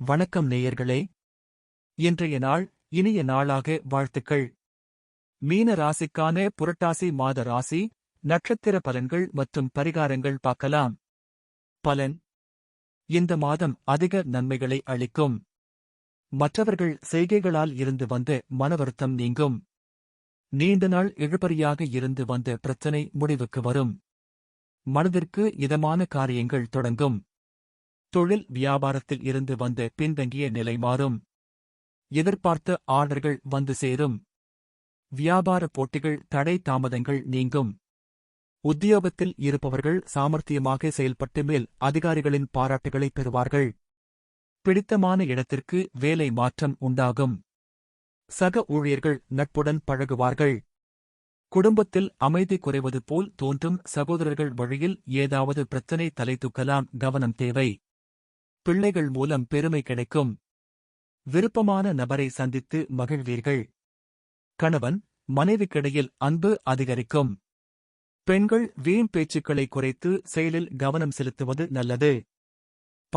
வணக்கம் நேயர்களே. இன்றைய நாள் இனிய நாளாக வாழ்த்துக்கள். மீன ராசிக்கான புரட்டாசி மாத ராசி நட்சத்திர பலன்கள் மற்றும் பரிகாரங்கள் பார்க்கலாம். பலன். இந்த மாதம் அதிக நன்மைகளை அளிக்கும். மற்றவர்கள் செய்கைகளால் இருந்து வந்த மனவருத்தம் நீங்கும். நீண்ட நாள் இழுபறியாக இருந்து வந்த பிரச்சனை முடிவுக்கு வரும். மனதிற்கு இதமான காரியங்கள் தொடங்கும். தொழில் வியாபாரத்தில் இருந்து வந்த பின்தங்கிய நிலை மாறும். எதிர்பார்த்த ஆர்டர்கள் வந்து சேரும். வியாபார போட்டிகள் தடை தாமதங்கள் நீங்கும். உத்தியோகத்தில் இருப்பவர்கள் சாமர்த்தியமாக செயல்பட்டு மேல் அதிகாரிகளின் பாராட்டுகளை பெறுவார்கள். பிடித்தமான இடத்திற்கு வேலை மாற்றம் உண்டாகும். சக ஊழியர்கள் நட்புடன் பழகுவார்கள். குடும்பத்தில் அமைதி குறைவது போல் தோன்றும் சகோதரர்கள் வழியில் ஏதாவது பிரச்சனை தலை தூக்கலாம் கவனம் தேவை. பிள்ளைகள் மூலம் பெருமை கிடைக்கும். விருப்பமான நபரை சந்தித்து மகிழ்வீர்கள். கணவன் மனைவிக்கிடையில் அன்பு அதிகரிக்கும். பெண்கள் வீண் பேச்சுக்களை குறைத்து செயலில் கவனம் செலுத்துவது நல்லது.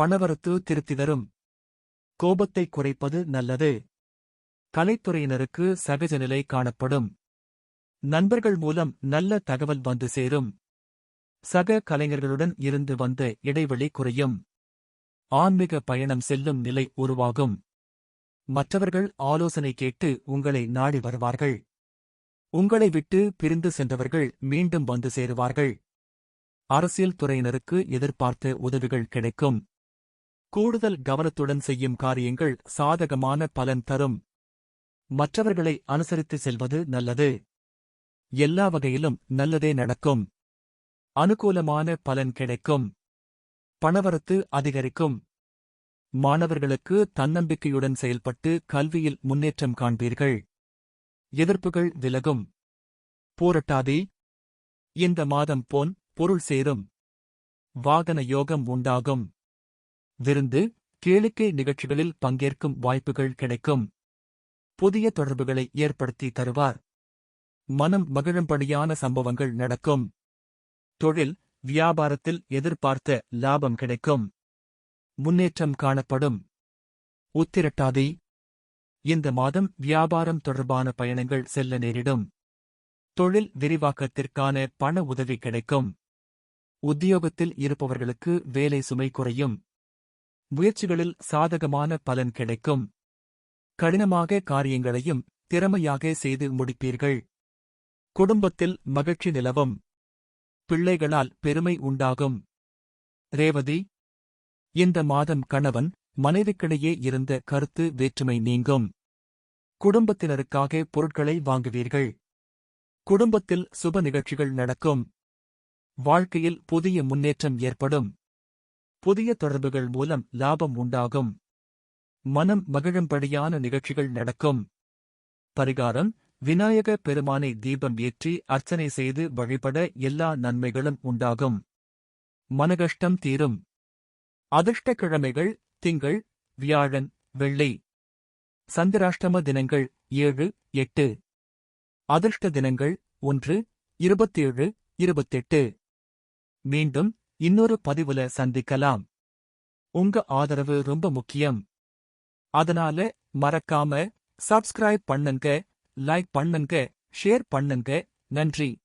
பணவரத்து திருத்தி தரும். கோபத்தை குறைப்பது நல்லது. கலைத்துறையினருக்கு சகஜ நிலை காணப்படும். நண்பர்கள் மூலம் நல்ல தகவல் வந்து சேரும். சக கலைஞர்களுடன் இருந்து வந்த இடைவெளி குறையும். ஆன்மீக பயணம் செல்லும் நிலை உருவாகும். மற்றவர்கள் ஆலோசனை கேட்டு உங்களை நாடி வருவார்கள். உங்களை விட்டு பிரிந்து சென்றவர்கள் மீண்டும் வந்து சேருவார்கள். அரசியல் துறையினருக்கு எதிர்பார்த்த உதவிகள் கிடைக்கும். கூடுதல் கவனத்துடன் செய்யும் காரியங்கள் சாதகமான பலன் தரும். மற்றவர்களை அனுசரித்து செல்வது நல்லது. எல்லா வகையிலும் நல்லதே நடக்கும். அனுகூலமான பலன் கிடைக்கும். பணவரத்து அதிகரிக்கும். மாணவர்களுக்கு தன்னம்பிக்கையுடன் செயல்பட்டு கல்வியில் முன்னேற்றம் காண்பீர்கள். எதிர்ப்புகள் விலகும். போரட்டாதே. இந்த மாதம் போன் பொருள் சேரும். வாகன யோகம் உண்டாகும். விருந்து கேளிக்கை நிகழ்ச்சிகளில் பங்கேற்கும் வாய்ப்புகள் கிடைக்கும். புதிய தொடர்புகளை ஏற்படுத்தி தருவார். மனம் மகிழும்படியான சம்பவங்கள் நடக்கும். தொழில் வியாபாரத்தில் எதிர்பார்த்த லாபம் கிடைக்கும். முன்னேற்றம் காணப்படும். உத்திரட்டாதி. இந்த மாதம் வியாபாரம் தொடர்பான பயணங்கள் செல்ல நேரிடும். தொழில் விரிவாக்கத்திற்கான பண உதவி கிடைக்கும். உத்தியோகத்தில் இருப்பவர்களுக்கு வேலை சுமை குறையும். முயற்சிகளில் சாதகமான பலன் கிடைக்கும். கடினமாக காரியங்களையும் திறமையாக செய்து முடிப்பீர்கள். குடும்பத்தில் மகிழ்ச்சி நிலவும். பிள்ளைகளால் பெருமை உண்டாகும். ரேவதி இந்த மாதம் கணவன் மனைவிக்கிடையே இருந்த கருத்து வேற்றுமை நீங்கும். குடும்பத்தினருக்காக பொருட்களை வாங்குவீர்கள். குடும்பத்தில் சுப நிகழ்ச்சிகள் நடக்கும். வாழ்க்கையில் புதிய முன்னேற்றம் ஏற்படும். புதிய தொடர்புகள் மூலம் லாபம் உண்டாகும். மனம் மகிழும்படியான நிகழ்ச்சிகள் நடக்கும். பரிகாரம் விநாயக பெருமானை தீபம் ஏற்றி அர்ச்சனை செய்து வழிபட எல்லா நன்மைகளும் உண்டாகும். மனகஷ்டம் தீரும். அதிர்ஷ்ட கிழமைகள் திங்கள் வியாழன் வெள்ளி. சந்திராஷ்டம தினங்கள் ஏழு எட்டு. அதிர்ஷ்ட தினங்கள் ஒன்று இருபத்தேழு இருபத்தெட்டு. மீண்டும் இன்னொரு பதிவுல சந்திக்கலாம். உங்க ஆதரவு ரொம்ப முக்கியம். அதனால மறக்காம சப்ஸ்கிரைப் பண்ணுங்க. லைக் பண்ணுங்க ஷேர் பண்ணுங்க. நன்றி.